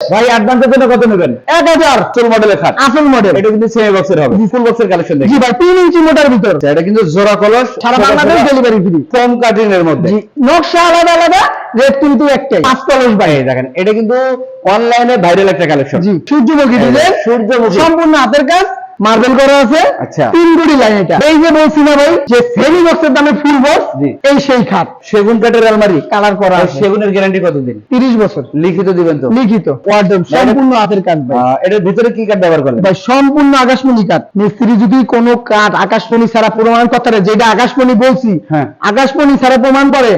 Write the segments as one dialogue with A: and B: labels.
A: ভাই অ্যাডভান্সের জন্য কত নেবেন? চোল মডেলের খাট
B: আসল মডেল
A: এটা কিন্তু সেমি বক্সের হবে। ফুল বক্সের কালেকশন
B: জি ভাই তিন ইঞ্চি মোটার ভিতর।
A: আচ্ছা, এটা কিন্তু জোড়া কলস
B: সারা বাংলাদেশ ডেলিভারি ফ্রি
A: কম কাটিং এর মধ্যে।
B: জি নকশা আলাদা আলাদা রেট কিন্তু একটাই। পাঁচ কলস ভাই
A: দেখেন এটা কিন্তু অনলাইনে ভাইরাল একটা কালেকশন
B: জি সূর্যমুখী ডিজাইন
A: সূর্যমুখী।
B: সম্পূর্ণ হাতের কাজ। মার্বেল করা আছে।
A: আচ্ছা।
B: তিন গুড়ি লাইন এটা। এই যে বলছি না ভাই যে সেমি বক্সের দামে ফুল বক্স এই সেই খাট।
A: সেগুন কাঠের আলমারি।
B: কালার করা আছে।
A: সেগুনের গ্যারান্টি কতদিন?
B: তিরিশ বছর।
A: লিখিত দিবেন তো?
B: লিখিত। ওয়ার্ডেন সম্পূর্ণ হাতের কাজ ভাই।
A: আহ, এটার ভিতরে কি কাঠ ব্যবহার করলেন
B: ভাই সম্পূর্ণ আকাশমণি কাঠ। মিস্ত্রি যদি কোনো কাঠ আকাশমণি ছাড়া প্রমাণ করতে যেটা আকাশমণি বলছি
A: হ্যাঁ।
B: আকাশমণি ছাড়া প্রমাণ করে।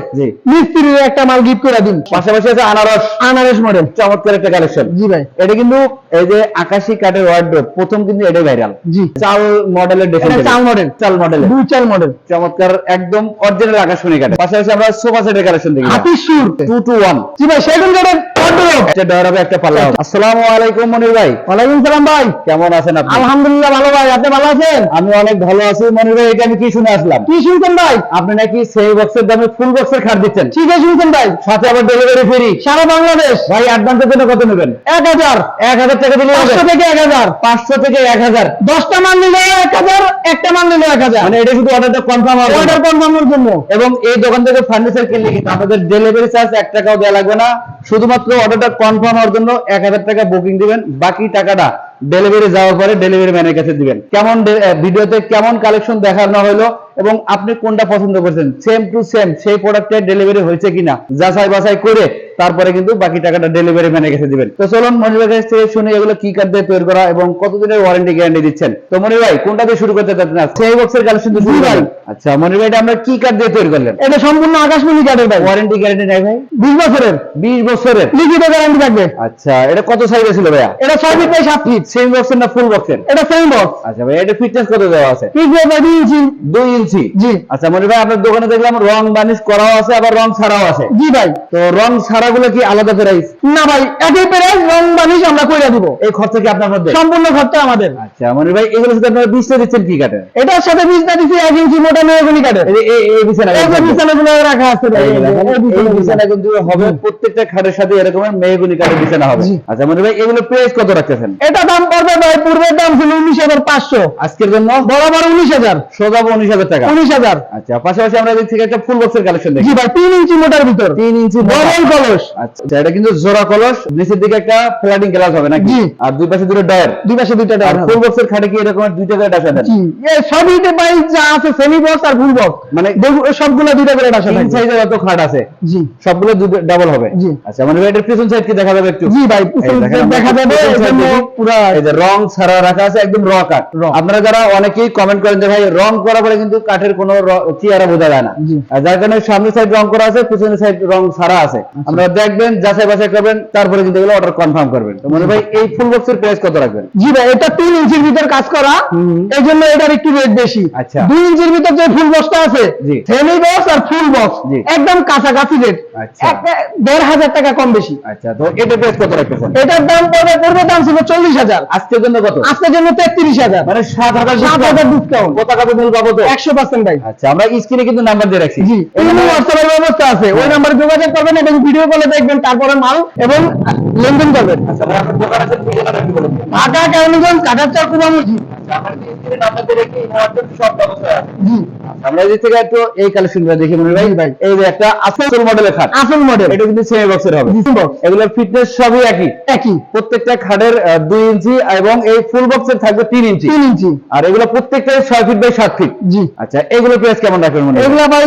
B: মিস্ত্রির একটা মাল গিফট করে দিন।
A: পাশাপাশি আছে আনারস।
B: আনারস মডেল
A: চমৎকার একটা কালেকশন
B: জি ভাই।
A: এটা কিন্তু এই যে আকাশী কাঠের ওয়ার্ড্রোপ প্রথম কিন্তু এটাই ভাইরাল
B: জি।
A: চাল মডেলের
B: এটা চাল মডেল
A: চাল মডেল
B: দুই চাল মডেল
A: চমৎকার একদম অরিজিনাল আকাশমণি কাটে পাশাপাশি আমরা সোফা সেটের কালেকশন দেখি।
B: হাতি সুর।
A: টু টু ওয়ান
B: জি ভাই সেগুন কাঠের wardrobe।
A: একটা ডয়ার হবে একটা পাল্লা আসসালামু আলাইকুম মনির ভাই।
B: ওয়ালাইকুম সালাম ভাই।
A: কেমন আছেন আপনি?
B: আলহামদুলিল্লাহ ভালো ভাই আপনি ভালো আছেন?
A: আমি অনেক ভালো আছি। মনির ভাই এটা আমি কি শুনে আসলাম?
B: কি শুনছেন ভাই?
A: আপনি নাকি সেই বক্সের দামে ফুল বক্সের খাট দিচ্ছেন?
B: ঠিক আছে শুনছেন ভাই।
A: সাথে আবার ডেলিভারি ফ্রি
B: সারা বাংলাদেশ।
A: ভাই অ্যাডভান্সের জন্য কত নেবেন?
B: এক হাজার।
A: এক হাজার টাকা দিলে
B: পাঁচশো থেকে এক হাজার।
A: পাঁচশো থেকে এক হাজার।
B: দশটা মান নিলে এক হাজার একটা নিলে এক হাজার।
A: মানে এটা শুধু অর্ডারটা কনফার্ম হবে।
B: অর্ডার কনফার্মের জন্য।
A: এবং এই দোকান থেকে ফার্নিচার কিনলে কিন্তু আপনাদের ডেলিভারি চার্জ এক টাকাও দেওয়া লাগবে না। শুধুমাত্র অর্ডারটা কনফার্ম হওয়ার জন্য এক হাজার টাকা বুকিং দিবেন। বাকি টাকাটা ডেলিভারি যাওয়ার পরে ডেলিভারি ম্যানের কাছে দিবেন। কেমন ভিডিওতে কেমন কালেকশন দেখানো হলো এবং আপনি কোনটা পছন্দ করছেন? সেম টু সেম সেই প্রোডাক্টের ডেলিভারি হয়েছে কিনা? যাচাই বাছাই করে তারপরে কিন্তু বাকি টাকাটা ডেলিভারি ম্যানের কাছে দিবেন। তো চলুন মনির কাছ থেকে শুনে এগুলো কি কার্ড দিয়ে তৈরি করা এবং কতদিনের ওয়ারেন্টি গ্যারান্টি দিচ্ছেন। তো মনির ভাই কোনটা দিয়ে শুরু করতে চাচ্ছেন সেই বক্সের কালেকশন দিয়ে শুরু করেন আচ্ছা মনির ভাই এটা আমরা কি কার্ড দিয়ে তৈরি করলেন?
B: এটা সম্পূর্ণ আকাশমণি কার্ডের ভাই।
A: ওয়ারেন্টি গ্যারান্টি নাই ভাই।
B: বিশ বছরের।
A: বিশ বছরের?
B: লিখিত গ্যারান্টি থাকবে।
A: আচ্ছা এটা কত সাইজে ছিল ভাইয়া?
B: এটা ছয় ফিট বাই সাত ফিট
A: সেম বক্সের না ফুল বক্সের
B: এটা সেম বক্স
A: আচ্ছা ভাই এটা ফিটনেস কত দেওয়া আছে?
B: ফিট বাই বাই দুই ইঞ্চি।
A: দুই ইঞ্চি।
B: জি।
A: আচ্ছা মনির ভাই আপনার দোকানে দেখলাম রং বানিশ করাও আছে আবার রং ছাড়াও আছে।
B: জি ভাই।
A: তো রং ছাড়াগুলো কি আলাদা প্রাইস
B: না ভাই একই প্রাইস রং বানিশ আমরা কইরা দিব।
A: এই খরচা কি আপনার মধ্যে
B: সম্পূর্ণ খরচা আমাদের।
A: আচ্ছা মনির ভাই এগুলো সাথে আপনারা বিশটা দিচ্ছেন কি কাটে?
B: এটার সাথে বিছনা দিছি এক ইঞ্চি মোটা মেহগনি কাঠের
A: এই এই- বিছানা
B: এই বিছানাগুলো রাখা আছে ভাই,
A: এই। বিছানা কিন্তু হবে প্রত্যেকটা খাটের সাথে এরকম মেহগুনি কাঠের বিছানা হবে। আচ্ছা মনির ভাই এগুলো প্রাইস কত রাখতেছেন?
B: এটা দাম পড়বে ভাই পূর্বের দাম ছিল উনিশ হাজার পাঁচশো।
A: আজকের জন্য?
B: বরাবর উনিশ হাজার।
A: সোজা উনিশ হাজার টাকা।
B: উনিশ হাজার।
A: আচ্ছা পাশাপাশি আমরা এদিক থেকে একটা ফুল বক্সের কালেকশন দেখি।
B: ভাই তিন ইঞ্চি মোটার ভিতর।
A: তিন ইঞ্চি
B: ডবল কলস
A: আচ্ছা এটা কিন্তু জোড়া কলস নিচের দিকে একটা ফ্ল্যাটিং গ্লাস হবে নাকি? আর দুই পাশে দুটো ডয়ার
B: দুই পাশে দুইটা ডায়ার
A: ফুল বক্সের খাটে কি এরকম দুইটা করে ডাসা দেন
B: সবই ভাই যা আছে সেমি বক্স আর ফুল বক্স
A: মানে
B: সবগুলো দুইটা করে ডাসা
A: তিন সাইজের যত খাট আছে।
B: জি।
A: সবগুলো ডাবল হবে।
B: জি।
A: আচ্ছা মানে এটার পিছন সাইড কি দেখা যাবে একটু?
B: জি ভাই
A: এই
B: পিছন
A: দেখেন আমরা
B: দেখা যাবে
A: পিছন
B: এই
A: side
B: জন্য
A: দেখি।
B: পুরা
A: এই যে রং ছাড়া রাখা আছে একদম র
B: Raw।
A: আপনারা যারা অনেকেই কমেন্ট করেন যে ভাই রং করা পরে কিন্তু কাঠের কোনো র- চেহারা বোঝা যায় না। যার কারণে সামনের সাইড রং করা আছে পিছনের সাইড রং ছাড়া আছে।
B: আচ্ছা।
A: আপনারা দেখবেন যাচাই বাছাই করবেন তারপরে কিন্তু এগুলো অর্ডার কনফার্ম করবেন। তো মনে ভাই এই ফুল বক্সের প্রাইস কত রাখবেন?
B: জি ভাই এটা তিন ইঞ্চির ভিতর কাজ করা। এই জন্য এটার একটু রেট বেশি।
A: আচ্ছা।
B: দুই ইঞ্চির ভিতর যে ফুল বক্সটা আছে সেমি বক্স আর ফুল বক্স একদম কাছাকাছি রেট
A: আচ্ছা।
B: দেড় হাজার টাকা কম বেশি।
A: আচ্ছা তো এটা প্রাইস কত রাখতেছেন?
B: এটার দাম পড়বে পূর্বে দাম ছিল চল্লিশ হাজার।
A: আজকের জন্য কত?
B: আজকের জন্য তেত্রিশ হাজার।
A: মানে সাত হাজার
B: সাত হাজার ডিসকাউন্ট
A: কত টাকা মিল পাবো তো?
B: একশো পার্সেন্ট ভাই।
A: আচ্ছা আমরা স্ক্রিনে কিন্তু নাম্বার দিয়ে রাখছি।
B: জি এখানে হোয়াটসঅ্যাপের ব্যবস্থা আছে। ওই
A: হ্যাঁ।
B: নাম্বারে যোগাযোগ করবেন এবং ভিডিও কলে দেখবেন তারপরে মাল এবং লেনদেন করবেন।
A: আচ্ছা।
B: ঢাকা কেরানীগঞ্জ কাঠারচর কুমামুজি
A: আচ্ছা, আমার এই স্ক্রিনে নাম্বার দিয়ে রেখে এই নাম্বারটা সব ব্যবস্থা আছে।
B: জি
A: আমরা এদিক থেকে একটু এই কালেকশনগুলো দেখি মনে ভাই। ভাই। এই যে একটা আসল মডেলের খাট।
B: আসল মডেল
A: এটা কিন্তু সেমি বক্সের হবে।
B: জি
A: ফিটনেস সবই একই।
B: একই।
A: প্রত্যেকটা খাটের দুই ইঞ্চি এবং এই ফুল বক্সের থাকবে তিন ইঞ্চি।
B: তিন ইঞ্চি।
A: আর এগুলো প্রত্যেকটা ছয় ফিট বাই সাত ফিট
B: জি।
A: আচ্ছা এগুলো প্রাইস কেমন রাখবেন মনে হয়?
B: এগুলা ভাই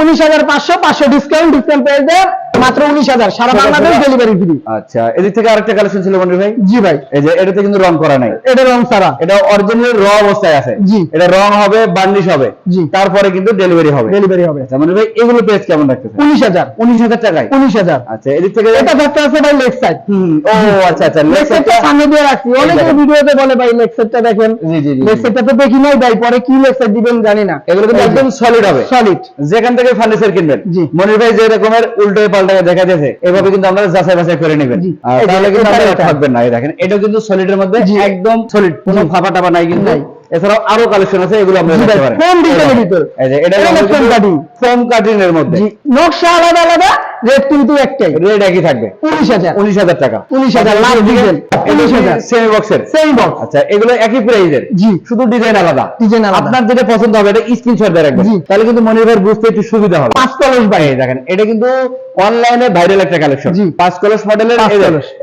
B: উনিশ হাজার পাঁচশো পাঁচশো ডিসকাউন্ট ডিসকাউন্ট দেয় মাত্র উনিশ হাজার। সারা
A: সারা
B: বাংলাদেশ ডেলিভারি ফ্রি
A: আচ্ছা এদিক থেকে আরেকটা কালেকশন ছিল মনে ভাই?
B: জি ভাই।
A: এই যে এটাতে কিন্তু রং করা নাই।
B: এটা রং সারা
A: এটা অরিজিনাল র অবস্থায় আছে।
B: জি।
A: এটা রং হবে বার্নিশ হবে।
B: জি।
A: তারপরে কিন্তু ডেলিভারি হবে।
B: ডেলিভারি হবে।
A: আচ্ছা মানে ভাই এগুলো প্রাইস কেমন রাখতেছে
B: উনিশ হাজার।
A: উনিশ হাজার টাকায়?
B: উনিশ হাজার।
A: আচ্ছা এদিক থেকে
B: এটা থাকতে আছে ভাই লেগ সাইড
A: ও আচ্ছা আচ্ছা
B: লেগ সাইডটা সামনে দিয়ে রাখছি। অনেকে ভিডিওতে বলে ভাই লেগ সাইডটা দেখেন।
A: জি জি জি
B: লেগ সাইডটা তো দেখি নাই ভাই পরে কি লেগ সাইড দিবেন জানি না।
A: এগুলো কিন্তু একদম সলিড হবে।
B: সলিড
A: যেখান থেকে ফার্নিচার কিনবেন।
B: জি।
A: মনির ভাই যে রকমের উল্টো পাল্টা দেখা যাচ্ছে এভাবে কিন্তু আপনারা যাচাই বাছাই করে নেবেন। তাহলে কিন্তু আপনারা থাকবেন না এই দেখেন এটা কিন্তু সলিডের মধ্যে একদম সলিড কোনো। ফাঁপা টাপা নাই কিন্তু। এছাড়াও আরও কালেকশন আছে এগুলো
B: আমরা
A: দেখতে পারেন।
B: কোন ডিজাইনের ভিতর।
A: এই যে এটা
B: এটা
A: কাটিং
B: foam
A: কাটিং। এর মধ্যে।
B: নকশা আলাদা আলাদা রেট কিন্তু একটাই।
A: রেট একই থাকবে।
B: উনিশ হাজার।
A: উনিশ হাজার টাকা।
B: উনিশ হাজার লাভ ডিজেল উনিশ হাজার।
A: সেমি বক্সের
B: সেই বক্স
A: আচ্ছা এগুলো একই প্রাইজের
B: জি।
A: শুধু ডিজাইন আলাদা।
B: ডিজাইন আলাদা।
A: আপনার যেটা পছন্দ হবে এটা স্ক্রিনশট দিয়ে রাখবেন।
B: জি।
A: তাহলে কিন্তু মনির ভাই বুঝতে একটু সুবিধা হবে।
B: পাঁচ কলস
A: ভাই দেখেন এটা কিন্তু অনলাইনে ভাইরাল একটা কালেকশন
B: জি।
A: পাঁচ কলস মডেলের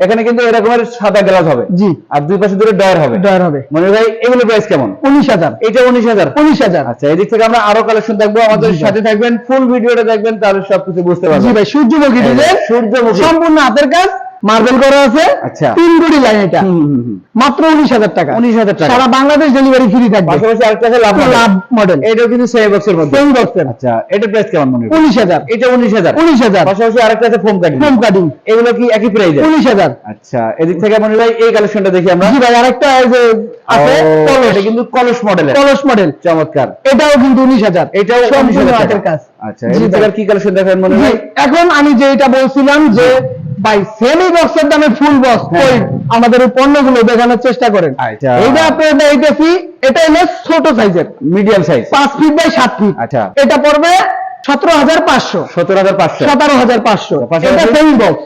A: এখানে কিন্তু এরকমের সাদা গ্লাস হবে।
B: জি।
A: আর দুই পাশে দুটো ডয়ার হবে।
B: ডয়ার হবে।
A: মনির ভাই এগুলো প্রাইস কেমন?
B: উনিশ হাজার।
A: এটা উনিশ হাজার।
B: উনিশ হাজার।
A: আচ্ছা এদিক থেকে আমরা আরও কালেকশন দেখব। আমাদের সাথে থাকবেন ফুল ভিডিওটা দেখবেন তাহলে সবকিছু বুঝতে
B: জি
A: পারবেন।
B: ভাই সূর্যমুখী ডিজাইন
A: সূর্যমুখী।
B: সম্পূর্ণ হাতের কাজ। মার্বেল করা আছে।
A: আচ্ছা।
B: তিন গুড়ি লাইন এটা। মাত্র উনিশ হাজার টাকা।
A: 19,000 টাকা।
B: সারা বাংলাদেশ ডেলিভারি ফ্রি থাকবে।
A: পাশাপাশি আরেকটা আছে লাভ
B: লাভ মডেল
A: এটাও কিন্তু সেমি বক্সের মধ্যে।
B: সেম বক্সের
A: আচ্ছা এটা প্রাইস কেমন মনে
B: উনিশ হাজার।
A: এটা উনিশ হাজার।
B: উনিশ হাজার।
A: পাশাপাশি আরেকটা আছে ফোম কাটিং
B: হোম কাটিং
A: এগুলো কি একই প্রাইজে
B: উনিশ হাজার।
A: আচ্ছা এদিক থেকে মনে ভাই এই কালেকশনটা দেখি আমরা।
B: জি ভাই আরেকটা যে আছে কলস
A: এটা কিন্তু কলস মডেলের
B: কলস মডেল
A: চমৎকার।
B: এটাও কিন্তু উনিশ হাজার।
A: এটাও
B: সম্পূর্ণ
A: 19,000
B: হাতের। কাজ।
A: আচ্ছা এদিক থেকে কি কালেকশন দেখাবেন মনে হয়?
B: এখন আমি যেটা বলছিলাম যে ভাই সেমি বক্সের দামে ফুল বক্স
A: হ্যাঁ।
B: আমাদের এই পণ্যগুলো দেখানোর চেষ্টা করেন
A: আচ্ছা।
B: এইটা আপনার এইটাছি এটা হলো ছোট সাইজের
A: মিডিয়াম সাইজ
B: পাঁচ ফিট বাই সাত ফিট
A: আচ্ছা।
B: এটা পড়বে সতেরো হাজার পাঁচশো।
A: সতেরো হাজার পাঁচশো।
B: সতেরো হাজার পাঁচশো। এটা সেমি বক্স।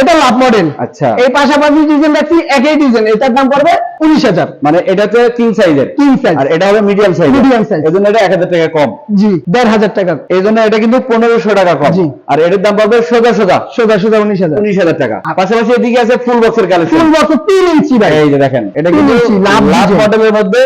B: এটা লাভ মডেল
A: আচ্ছা।
B: এই পাশাপাশি ডিজাইন রাখছি একই ডিজাইন এটার দাম পড়বে উনিশ হাজার।
A: মানে এটাতে কিং সাইজের
B: কিং সাইজ
A: আর এটা হবে মিডিয়াম সাইজ
B: Medium size।
A: এই এটা এক হাজার টাকা কম।
B: জি দেড় হাজার টাকা।
A: এই জন্য এটা কিন্তু পনেরোশো টাকা কম।
B: জি।
A: আর এটার দাম পড়বে সোজা সোজা
B: সোজা সোজা উনিশ হাজার।
A: উনিশ হাজার টাকা। পাশাপাশি এদিকে আছে ফুল বক্সের কালেকশন
B: ফুল বক্স তিন ইঞ্চি ভাই।
A: এই যে দেখেন এটা কিন্তু
B: লাভ
A: লাভ মডেলের মধ্যে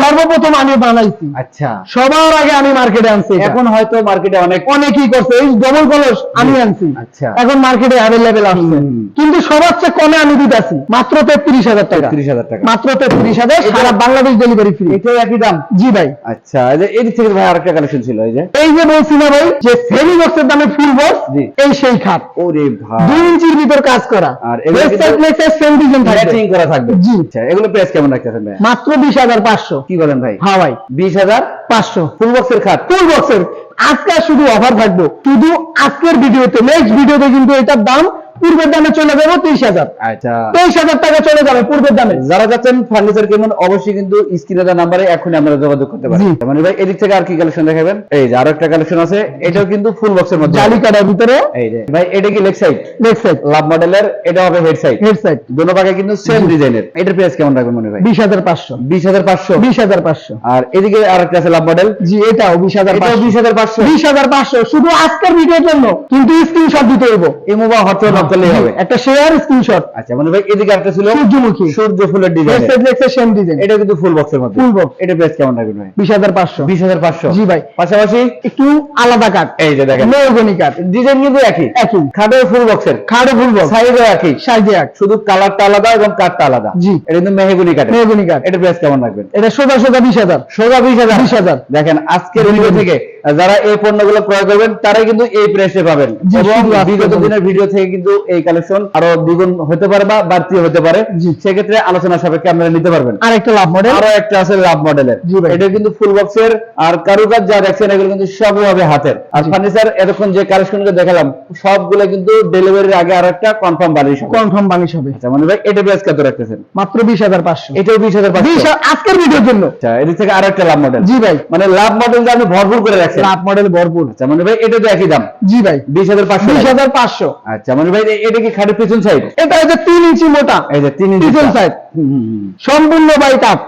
B: সর্বপ্রথম আমি বানাইছি।
A: আচ্ছা।
B: সবার আগে আমি মার্কেটে আনছি
A: এখন হয়তো মার্কেটে অনেক
B: অনেকেই করছে এই ডবল কলস আমি আনছি।
A: আচ্ছা।
B: এখন মার্কেটে অ্যাভেলেবেল আসছে। কিন্তু সবার চেয়ে কমে আমি দিতেছি মাত্র তেত্রিশ হাজার টাকা।
A: তিরিশ হাজার টাকা।
B: মাত্র তেত্রিশ হাজার সারা বাংলাদেশ ডেলিভারি ফ্রি
A: এটাও একই দাম?
B: জি ভাই।
A: আচ্ছা এদিক থেকে ভাই আরেকটা কালেকশন ছিল এই যে।
B: এই যে বলছি না ভাই যে সেমি বক্সের দামে ফুল বক্স এই সেই খাট।
A: ওরে ভাই।
B: দুই ইঞ্চির ভিতর কাজ করা।
A: আর এগুলো কিন্তু-
B: সেম ডিজাইন থাকবে।
A: ম্যাচিং করা থাকবে।
B: জি।
A: আচ্ছা এগুলো প্রাইস কেমন রাখতেছেন ভাই?
B: মাত্র বিশ হাজার পাঁচশো।
A: কি বলেন ভাই?
B: হ্যাঁ ভাই।
A: বিশ হাজার?
B: পাঁচশো।
A: ফুল বক্সের খাট?
B: ফুল বক্সের আজকে শুধু অফার থাকব। শুধু আজকের ভিডিওতে নেক্সট ভিডিওতে কিন্তু এটার দাম পূর্বের দামে চলে যাবে তেইশ হাজার।
A: আচ্ছা।
B: তেইশ হাজার টাকা চলে যাবে পূর্বের দামে।
A: যারা যাচ্ছেন ফার্নিচার কেমন অবশ্যই কিন্তু স্ক্রিনে দেওয়া নাম্বারে এখনই আপনারা যোগাযোগ করতে পারেন
B: জি।
A: মানে ভাই এদিক থেকে আর কি কালেকশন দেখাবেন? এই যে আরও একটা কালেকশন আছে এটাও কিন্তু ফুল বক্সের মধ্যে
B: জালি কাটার ভিতরে?
A: এই যে ভাই এটা কি leg side
B: leg side
A: love মডেলের এটা হবে হেড সাইড
B: হেড সাইড
A: দোনো পাকে কিন্তু সেম ডিজাইনের এটার প্রাইস কেমন রাখবেন মনে হয় ভাই?
B: বিশ হাজার পাঁচশো।
A: বিশ হাজার পাঁচশো?
B: বিশ হাজার পাঁচশো।
A: আর এদিকে আরেকটা আছে লাভ মডেল
B: জি এটাও বিশ হাজার
A: এটাও বিশ হাজার পাঁচশো।
B: বিশ হাজার পাঁচশো। শুধু আজকের ভিডিওর জন্য। কিন্তু স্ক্রিনশট দিতে হইব।
A: ইমো বা হোয়াটসঅ্যাপ করলেই হবে।
B: একটা শেয়ার স্ক্রিনশট
A: আচ্ছা মানে ভাই এদিকে আরেকটা ছিল।
B: সূর্যমুখী।
A: সূর্য ফুলের ডিজাইন
B: সেম
A: এটা কিন্তু ফুল বক্সের মধ্যে।
B: Full box।
A: এটা প্রাইস কেমন রাখবেন ভাই?
B: বিশ হাজার পাঁচশো।
A: বিশ হাজার পাঁচশো।
B: জি ভাই।
A: পাশাপাশি?
B: একটু আলাদা কাট
A: এই যে দেখেন।
B: কাট
A: ডিজাইন কিন্তু একই।
B: একই।
A: খাটের ফুল বক্সের
B: খাড়ে ফুল বক্স
A: সাইজও একই।
B: সাইজে এক।
A: শুধু কালারটা আলাদা এবং কাঠটা আলাদা।
B: জি।
A: এটা কিন্তু মেহগুনি কাঠের
B: মেহগনি কাট
A: এটা প্রাইস কেমন রাখবেন?
B: এটা সোজা সোজা বিশ হাজার।
A: সোজা বিশ হাজার।
B: বিশ হাজার।
A: দেখেন আজকের ভিডিও থেকে যারা এই পণ্যগুলো ক্রয় করবেন তারাই কিন্তু এই প্রাইসে পাবেন। এবং বিগত দিনের ভিডিও থেকে কিন্তু এই কালেকশন আরও দ্বিগুণ হতে পারে বা বাড়তি হতে পারে। সেক্ষেত্রে আলোচনা সাপেক্ষে আপনারা নিতে পারবেন।
B: আর একটা লাভ মডেল
A: আরও একটা আছে লাভ মডেলের এটা কিন্তু ফুল বক্সের আর কারুকাজ যা দেখছেন এগুলো কিন্তু সবই হবে হাতের। আর ফার্নিচার এতক্ষণ যে কালেকশনগুলো দেখালাম সবগুলো কিন্তু ডেলিভারির আগে আর একটা কনফার্ম বাড়ি
B: কনফার্ম বানিশ হবে।
A: আচ্ছা মানে ভাই এটা প্রাইস কত রাখতেছেন?
B: মাত্র বিশ হাজার পাঁচশো।
A: এটাও বিশ হাজার
B: বিশ আজকের ভিডিওর জন্য।
A: আচ্ছা এদিক থেকে আরও একটা লাভ মডেল
B: জি ভাই।
A: মানে লাভ মডেল আমি ভরপুর করে
B: লাভ মডেল ভরপুর।
A: আচ্ছা মানে ভাই এটা তো একই দাম।
B: জি ভাই।
A: আচ্ছা মানে ভাই এটা কি খাটের পিছন সাইড
B: এটা ইঞ্চি মোটা।
A: এই যে তিন ইঞ্চি
B: পিছন সাইড সম্পূর্ণ বাই কাপ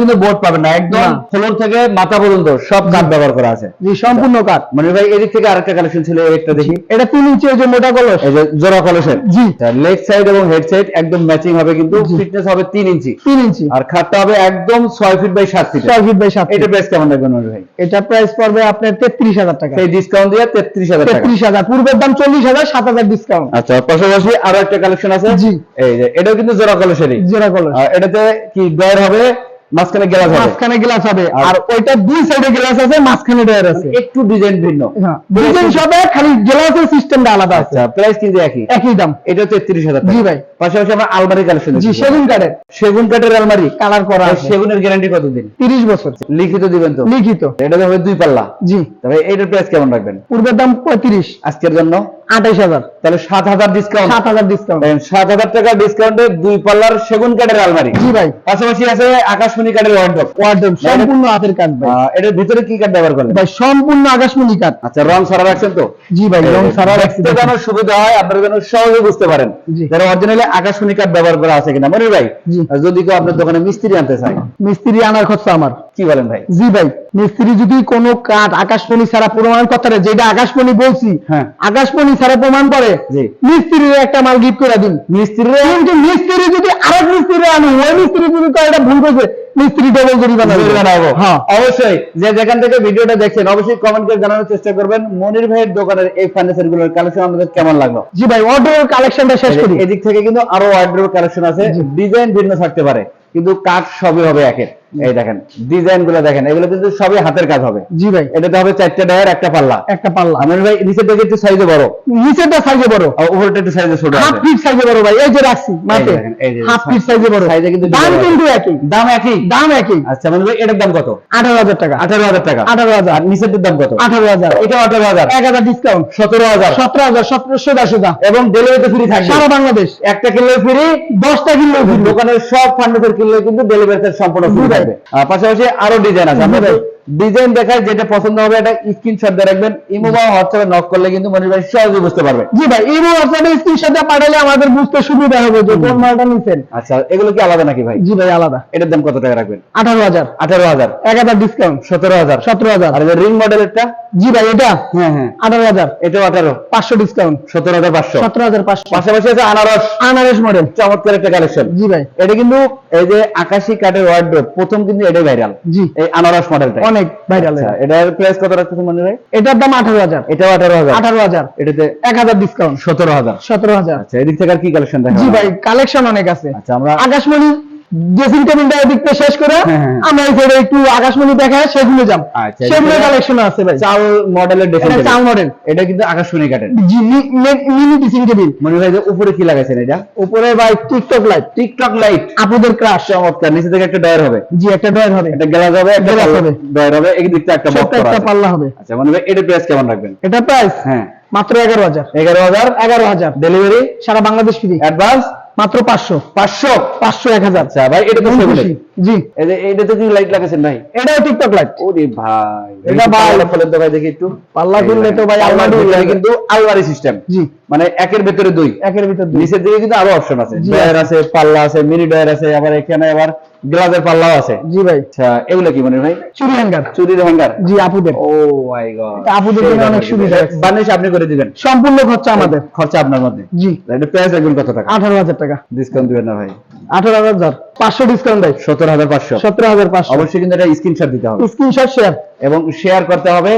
A: কিন্তু বোর্ড পাবেন না। একদম ফ্লোর থেকে মাথা পর্যন্ত সব কাঠ ব্যবহার করা আছে।
B: জি সম্পূর্ণ কাঠ।
A: মানে ভাই এদিক থেকে আরেকটা কালেকশন ছিল একটা দেখি।
B: এটা তিন ইঞ্চি যে মোটা কলস।
A: এই যে জোড়া কলসের।
B: জি।
A: লেগ সাইড এবং হেড সাইড একদম ম্যাচিং হবে কিন্তু ফিটনেস হবে তিন ইঞ্চি।
B: তিন ইঞ্চি।
A: আর খাটটা হবে একদম ছয় ফিট বাই সাত ফিট
B: ছয় ফিট বাই সাত
A: এটা প্রাইস কেমন রাখবেন ভাই?
B: এটা প্রাইস পড়বে আপনার তেত্রিশ হাজার টাকা।
A: সেই ডিসকাউন্ট দিয়ে তেত্রিশ হাজার টাকা।
B: তেত্রিশ হাজার পূর্বের দাম চল্লিশ হাজার সাত হাজার ডিসকাউন্ট
A: আচ্ছা পাশাপাশি আরও একটা কালেকশন আছে?
B: জি।
A: এই যে এটাও কিন্তু জোড়া কলসেরই
B: জোড়া কলস
A: এটাতে কি ডয়ার হবে মাঝখানে গ্লাস হবে।
B: মাঝখানে গ্লাস হবে।
A: আর-
B: ওইটা দুই সাইডে গ্লাস আছে মাঝখানে ডয়ার আছে।
A: একটু ডিজাইন ভিন্ন।
B: হ্যাঁ দুজন সবে খালি গ্লাসের সিস্টেমটা আলাদা আছে।
A: আচ্ছা প্রাইস কিন্তু একই।
B: একই দাম।
A: এটা
B: জি ভাই।
A: পাশাপাশি আমরা আলমারি কালেকশন
B: জি সেগুন কাঠের
A: সেগুন কাঠের আলমারি।
B: কালার করা আছে।
A: সেগুনের গ্যারান্টি কতদিন?
B: তিরিশ বছর।
A: লিখিত দিবেন তো?
B: লিখিত।
A: এটা হবে দুই পাল্লা।
B: জি।
A: তবে এটার প্রাইস কেমন রাখবেন?
B: পূর্বের দাম পঁয়ত্রিশ।
A: আজকের জন্য?
B: আঠাইশ হাজার।
A: তাহলে সাত হাজার ডিসকাউন্ট
B: সাত হাজার ডিসকাউন্ট
A: সাত হাজার টাকা ডিসকাউন্টে দুই পাল্লার সেগুন কাঠের আলমারি।
B: জি ভাই।
A: পাশাপাশি আছে আকাশমণি কাঠের ওয়ার্ডরোব
B: ওয়ার্ডরোব সম্পূর্ণ হাতের কাজ ভাই।
A: এটার ভিতরে কি কাঠ ব্যবহার করলেন
B: ভাই সম্পূর্ণ আকাশমণি কাঠ।
A: আচ্ছা রং সারা রাখছেন তো?
B: জি ভাই রং সারা রাখছি
A: দেখতে যেন সুবিধা হয় আপনারা যেন সহজে বুঝতে পারেন। যারা অরিজিনালি আকাশমণি কাঠ ব্যবহার করা আছে কিনা। মনির ভাই। যদি কেউ আপনার দোকানে মিস্ত্রি আনতে চায়।
B: মিস্ত্রি আনার খরচা আমার।
A: কি বলেন ভাই?
B: জি ভাই মিস্ত্রি যদি কোনো কাঠ আকাশমণি ছাড়া প্রমাণ করতে পারে যেটা আকাশমণি বলছি
A: হ্যাঁ।
B: আকাশমণি ছাড়া প্রমাণ করে
A: জি।
B: মিস্ত্রির একটা মাল গিফট করে দিন।
A: মিস্ত্রি
B: কিন্তু মিস্ত্রি যদি আরেক মিস্ত্রি আনি ওই মিস্ত্রি যদি এটা ভুল করছে। মিস্ত্রি ডবল জরিমানা দেবে।
A: জানাব
B: হ্যাঁ।
A: অবশ্যই যে যেখান থেকে ভিডিওটা দেখছেন অবশ্যই কমেন্ট করে জানানোর চেষ্টা করবেন। মনির ভাইয়ের দোকানের এই ফার্নিচারগুলোর কালেকশন আমাদের কেমন লাগল?
B: জি ভাই অর্ডার কালেকশনটা শেষ করি।
A: এদিক থেকে কিন্তু আরও ওয়ার্ড্রোব কালেকশন আছে। ডিজাইন ভিন্ন থাকতে পারে কিন্তু কাজ সবই হবে একের। এই দেখেন ডিজাইনগুলো দেখেন এগুলো কিন্তু সবই হাতের কাজ হবে।
B: জি ভাই।
A: এটাতে হবে চারটা ডায়ার একটা পাল্লা।
B: একটা পাল্লা।
A: আমির ভাই নিচের দিকে একটু সাইজে বড়।
B: নিচেরটা সাইজে বড়।
A: আর উপরটা একটু সাইজে ছোট
B: হাফ ফিট সাইজে বড় ভাই এই যে রাখছি মাঠে।
A: দেখেন, এই যে
B: হাফ ফিট সাইজে বড়।
A: সাইজে কিন্তু
B: দাম কিন্তু একই।
A: দাম একই?
B: দাম একই।
A: আচ্ছা আমির ভাই এটার দাম কত?
B: আঠারো হাজার টাকা।
A: আঠারো হাজার টাকা।
B: আঠারো হাজার।
A: আর নিচেরটার দাম কত?
B: আঠারো হাজার।
A: এটা আঠারো হাজার।
B: এক হাজার ডিসকাউন্ট
A: সতেরো হাজার।
B: সতেরো হাজার সতেরো সোজা সোজা।
A: এবং ডেলিভারিতে ফ্রি থাকবে।
B: সারা বাংলাদেশ।
A: একটা কিনলে ফ্রি
B: দশটা কিলো
A: দোকানের সব ফার্নিচার কিনলে কিন্তু ডেলিভারি সম্পূর্ণ ফ্রি। থাকবে আর পাশাপাশি আরও ডিজাইন আছে।
B: জি
A: আমরা
B: ভাই।
A: ডিজাইন দেখায় যেটা পছন্দ হবে এটা স্ক্রিনশট দিয়ে রাখবেন। ইমো বা হোয়াটসঅ্যাপে নক করলে কিন্তু মনির ভাই সহজে বুঝতে পারবে।
B: জি ভাই এই হোয়াটসঅ্যাপে স্ক্রিনশটটা পাঠালে আমাদের বুঝতে সুবিধা হবে যে কোন মালটা নিছেন।
A: আচ্ছা এগুলো কি আলাদা নাকি ভাই?
B: জি ভাই আলাদা।
A: এটার দাম কত টাকা রাখবেন?
B: আঠারো হাজার।
A: আঠারো হাজার।
B: এক হাজার ডিসকাউন্ট
A: সতেরো হাজার।
B: সতেরো হাজার।
A: আর রিং মডেলেরটা
B: জি ভাই এটা?
A: হ্যাঁ হ্যাঁ।
B: আঠারো হাজার।
A: এটাও আঠারো।
B: পাঁচশো ডিসকাউন্ট
A: সতেরো হাজার পাঁচশো।
B: সতেরো হাজার পাঁচশো।
A: পাশাপাশি আছে আনারস।
B: আনারস মডেল
A: চমৎকার একটা কালেকশন
B: জি ভাই।
A: এটা কিন্তু এই যে আকাশি কাঠের ওয়ার্ড্রোব প্রথম কিন্তু এটাই ভাইরাল
B: জি।
A: এই আনারস মডেলটা
B: অনেক ভাইরাল
A: আচ্ছা, এটার প্রাইস কত রাখতেছেন মনে হয়
B: এটার দাম আঠারো হাজার।
A: এটাও আঠারো হাজার?
B: আঠারো হাজার।
A: এটাতে
B: এক হাজার ডিসকাউন্ট
A: সতেরো হাজার।
B: সতেরো হাজার।
A: আচ্ছা এদিক থেকে আর কি কালেকশন দেখা
B: জি ভাই কালেকশন অনেক আছে।
A: আচ্ছা আমরা
B: আকাশমণি ড্রেসিং টেবিলটা এদিকটা শেষ করে
A: হ্যাঁ, হ্যাঁ।
B: আমরা এই সাইডে একটু আকাশমণি দেখায় সেগুলো যাম
A: আচ্ছা,
B: সেগুলো কালেকশন আছে ভাই।
A: চাল মডেলের ড্রেসিং
B: চাল মডেল
A: এটা কিন্তু আকাশমণি
B: জি মিনি ড্রেসিং টেবিল
A: মনে হয় যে উপরে কি লাগাইছেন এটা?
B: উপরে ভাই টিকটক লাইট
A: টিকটক লাইট
B: আপুদের ক্রাশ
A: চমৎকার। নিচে থেকে একটা ডয়ার হবে।
B: জি একটা ড্রয়ার হবে।
A: একটা গ্লাস হবে একটা
B: গ্লাস হবে।
A: ডয়ার হবে দিকটা একটা বক্স
B: একটা পাল্লা হবে।
A: আচ্ছা মনে হয় এটা প্রাইস কেমন রাখবেন?
B: এটা প্রাইস
A: হ্যাঁ।
B: মাত্র এগারো হাজার।
A: এগারো হাজার।
B: এগারো হাজার।
A: ডেলিভারি
B: সারা বাংলাদেশ ফ্রি
A: অ্যাডভান্স
B: মাত্র পাঁচশো।
A: পাঁচশো?
B: পাঁচশো এক হাজার।
A: আচ্ছা ভাই এটা তো।
B: জি।
A: এই তো কি লাইট লাগাইছেন ভাই?
B: এটাও টিকটক লাইট
A: ওরে ভাই।
B: এটা ভাই।
A: তো ভাই দেখি একটু।
B: পাল্লা খুললে তো ভাই আলমারি
A: কিন্তু আলমারি সিস্টেম
B: জি।
A: মানে একের ভেতরে দুই।
B: একের ভিতর দুই।
A: নিচের দিকে কিন্তু আরও অপশন আছে। ডয়ার আছে পাল্লা আছে মিনি ডয়ার আছে আবার এখানে আবার গ্লাসের পাল্লাও আছে।
B: জি ভাই।
A: আচ্ছা এগুলো কি মনে ভাই?
B: চুরি হ্যাঙ্গার
A: চুরির হ্যাঙ্গার
B: জি আপুদের।
A: ও মাই গড
B: আপুদের জন্য অনেক সুবিধা আছে।
A: বানিশ আপনি করে দিবেন।
B: সম্পূর্ণ খরচা আমাদের।
A: খরচা আপনার মধ্যে।
B: জি।
A: এটা প্রাইস রাখবেন কত টাকা?
B: আঠারো হাজার টাকা।
A: ডিসকাউন্ট দিবেন না ভাই।
B: আঠারো হাজার পাঁচশো ডিসকাউন্ট দেয়।
A: সতেরো হাজার পাঁচশো।
B: সতেরো হাজার পাঁচশো।
A: অবশ্যই কিন্তু এটা স্ক্রিনশট দিতে হবে।
B: স্ক্রিনশট শেয়ার
A: এবং শেয়ার করতে হবে।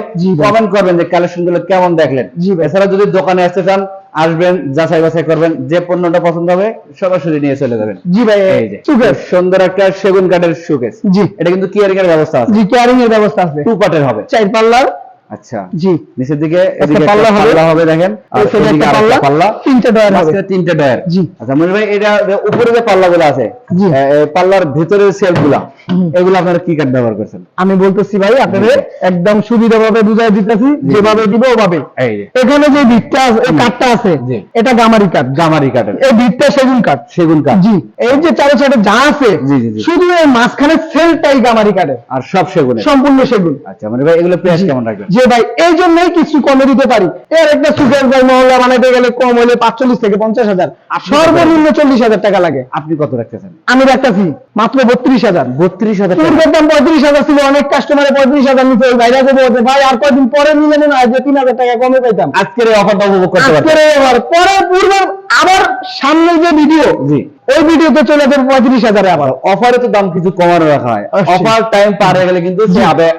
A: কমেন্ট করবেন যে কালেকশনগুলো কেমন দেখলেন।
B: জি ভাই।
A: এছাড়া যদি দোকানে আসতে চান আসবেন যাচাই বাছাই করবেন যে পণ্যটা পছন্দ হবে সরাসরি নিয়ে চলে যাবেন।
B: জি ভাই সুকেশ
A: সুন্দর একটা সেগুন কাঠের শোকেস
B: জি।
A: এটা কিন্তু কেয়ারিং এর ব্যবস্থা আছে।
B: জি কেয়ারিং এর ব্যবস্থা আছে।
A: টু পার্টের হবে।
B: চার পাল্লার
A: আচ্ছা।
B: জি।
A: নিচের দিকে এদিকে
B: পাল্লা হবে।
A: পাল্লা হবে দেখেন। আর এদিকে আরেকটা
B: পাল্লা,
A: পাল্লা।
B: তিনটে ডয়ার হবে।
A: তিনটে ডয়ার
B: জি।
A: আচ্ছা মনির ভাই এটা উপরে যে পাল্লাগুলো আছে
B: জি।
A: পাল্লার ভিতরের সেলফগুলা
B: হুম।
A: এগুলো আপনারা কি কাঠ ব্যবহার করছেন?
B: আমি বলতেছি ভাই আপনাদের একদম সুবিধাভাবে বুঝাই দিতেছি যেভাবে দিব ওভাবে। এখানে যে ভিটটা আছে এই কাঠটা আছে। এটা গামারি কাঠ।
A: গামারি কাঠের।
B: এই ভিটটা সেগুন কাঠ।
A: সেগুন কাঠ।
B: জি। এই যে চারে চারে যা আছে। শুধু এই মাঝখানে সেলটাই গামারি কাঠের।
A: আর সব সেগুনের
B: সম্পূর্ণ সেগুন।
A: আচ্ছা মানে ভাই এগুলো প্রাইস কেমন রাখবেন?
B: যে ভাই এই জন্যই কিছু কমে দিতে পারি। এর একটা সুগার ভাই মহল্লা বানাইতে গেলে কম হলে পাঁচচল্লিশ থেকে পঞ্চাশ হাজার। সর্বনিম্ন চল্লিশ হাজার টাকা লাগে।
A: আপনি কত রাখতেছেন?
B: আমি রাখতেছি মাত্র বত্রিশ হাজার।
A: বত্রিশ হাজার
B: পূর্বের দাম পঁয়ত্রিশ হাজার ছিল অনেক কাস্টমারে পঁয়ত্রিশ হাজার নিতে ওই ভাইরা যে ভাই আর কয়দিন পরে নিলে মনে হয় যে তিন হাজার টাকা কমে পাইতাম।
A: আজকের এই অফারটা উপভোগ করতে
B: আজকের এই পরে পূর্বে আবার সামনে যে ভিডিও
A: জি।
B: ওই ভিডিওতে চলে যাবে পঁয়ত্রিশ হাজারে আবার।
A: অফারে তো দাম কিছু কমানো রাখা হয়। অফার টাইম পার হয়ে গেলে কিন্তু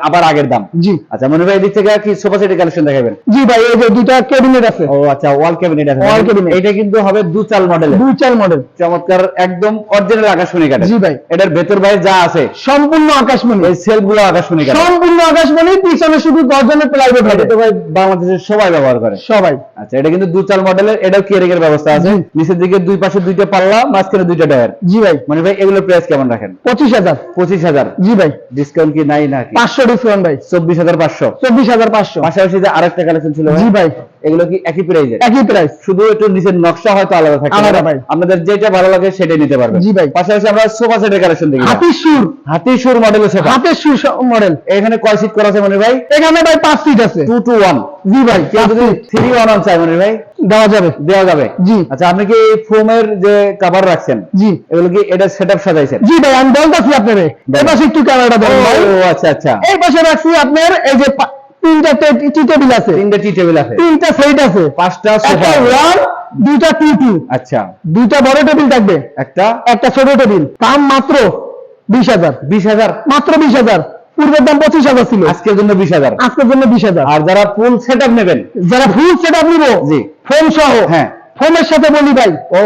A: আবার আগের দাম।
B: জি।
A: আচ্ছা মনে ভাই এদিক থেকে কি সোফা সেটের কালেকশন দেখাবেন?
B: জি ভাই এই যে দুটা ক্যাবিনেট আছে।
A: ও আচ্ছা ওয়াল ক্যাবিনেট আছে।
B: Wall cabinet।
A: এটা কিন্তু হবে দু চাল মডেলের
B: দুই চার মডেল
A: চমৎকার একদম অরিজিনাল আকাশমণি কাঠের।
B: জি ভাই।
A: এটার ভেতর বাইরে যা আছে।
B: সম্পূর্ণ আকাশমণি।
A: এই সেলফগুলো আকাশমণি কাঠের।
B: সম্পূর্ণ আকাশমণি পিছনে শুধু দশজনের প্লাইউড
A: এটা তো ভাই বাংলাদেশের সবাই ব্যবহার করে।
B: সবাই।
A: আচ্ছা এটা কিন্তু দু চাল মডেলের এটাও কেয়ারিং এর ব্যবস্থা আছে। নিচের দিকে দুই পাশে দুইটা পাল্লা মাঝখানে দুইটা টায়ার
B: জি ভাই।
A: মানে ভাই এগুলোর প্রাইস কেমন রাখেন?
B: পঁচিশ হাজার।
A: পঁচিশ হাজার।
B: জি ভাই।
A: ডিসকাউন্ট কি নাই নাকি?
B: পাঁচশো ডিসকাউন্ট ভাই।
A: চব্বিশ হাজার পাঁচশো।
B: চব্বিশ হাজার পাঁচশো।
A: পাশাপাশি যে আরেকটা কালেকশন ছিল
B: জি ভাই।
A: এগুলো কি একই প্রাইজের
B: একই প্রাইস
A: শুধু একটু নিচের নকশা হয়তো আলাদা থাকে।
B: আলাদা ভাই।
A: আপনাদের যেটা ভালো লাগে সেটাই নিতে পারবেন।
B: জি ভাই।
A: পাশাপাশি আমরা সোফা সেটের কালেকশন দেখি
B: হাতির সুর।
A: হাতি সুর মডেল সোফা।
B: হাতের সুর মডেল
A: এখানে কয় সিট করা আছে মনে ভাই?
B: এখানে ভাই পাঁচ সিট আছে।
A: টু টু ওয়ান
B: জি ভাই
A: কেউ যদি থ্রি ওয়ান ওয়ান চাই মনে ভাই।
B: দেওয়া যাবে।
A: দেওয়া যাবে?
B: জি।
A: আচ্ছা আপনি কি ফোমের যে কাভার রাখছেন
B: জি।
A: এগুলো কি এটা সাজাইছেন?
B: জি ভাই আমি বলতেছি আপনারে এই পাশে একটু ক্যামেরাটা দেন
A: ও আচ্ছা আচ্ছা।
B: এই পাশে রাখছি আপনার এই যে তিনটা টি টেবিল আছে।
A: তিনটা টি টেবিল আছে।
B: তিনটা সেট আছে।
A: পাঁচটা সোফা
B: ওয়ান দুইটা টু টু।
A: আচ্ছা।
B: দুইটা বড় টেবিল থাকবে।
A: একটা?
B: একটা ছোট টেবিল। দাম মাত্র বিশ হাজার।
A: বিশ হাজার?
B: মাত্র বিশ হাজার। পূর্বের দাম পঁচিশ হাজার ছিল।
A: আজকের জন্য বিশ হাজার।
B: আজকের জন্য বিশ হাজার।
A: আর যারা ফুল সেট আপ নেবেন?
B: যারা ফুল সেট আপ নিবো
A: জি।
B: ফোন সহ
A: হ্যাঁ।
B: ফোনের সাথে বলি ভাই
A: ও।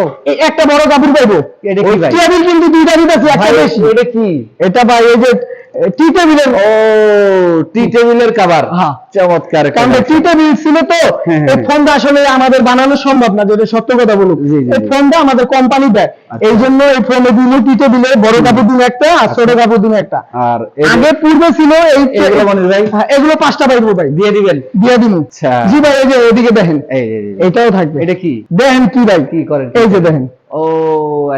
B: একটা বড় কাপড় পাইবো।
A: এটা কি ভাই?
B: টেবিল কিন্তু দুইটা দিতেছি একটা বেশি।
A: এটা কি?
B: এটা ভাই এই যে টি টেবিলের
A: ও টি টেবিলের কাভার
B: হ্যাঁ।
A: চমৎকার
B: কারণ টি টেবিল ছিল তো
A: হ্যাঁ,
B: এই
A: হ্যাঁ।
B: ফোনটা আসলে আমাদের বানানো সম্ভব না যদি সত্য কথা
A: জি,
B: এই। ফোনটা আমাদের কোম্পানি দেয়।
A: আচ্ছা।
B: এই জন্য এই ফোনে দিল টি টেবিলের বড় কাপড় দিন একটা আর ছোট কাপড় দিন একটা।
A: আর
B: আগে পূর্বে ছিল এই
A: এগুলো মনির ভাই?
B: হ্যাঁ, এগুলো পাঁচটা পাইবো ভাই।
A: দিয়ে দিবেন?
B: দিয়ে দিন।
A: আচ্ছা।
B: জি ভাই এই যে এদিকে দেখেন। এটাও থাকবে।
A: এটা কি?
B: দেখেন কি ভাই।
A: কি করেন?
B: এই যে দেখেন।
A: ও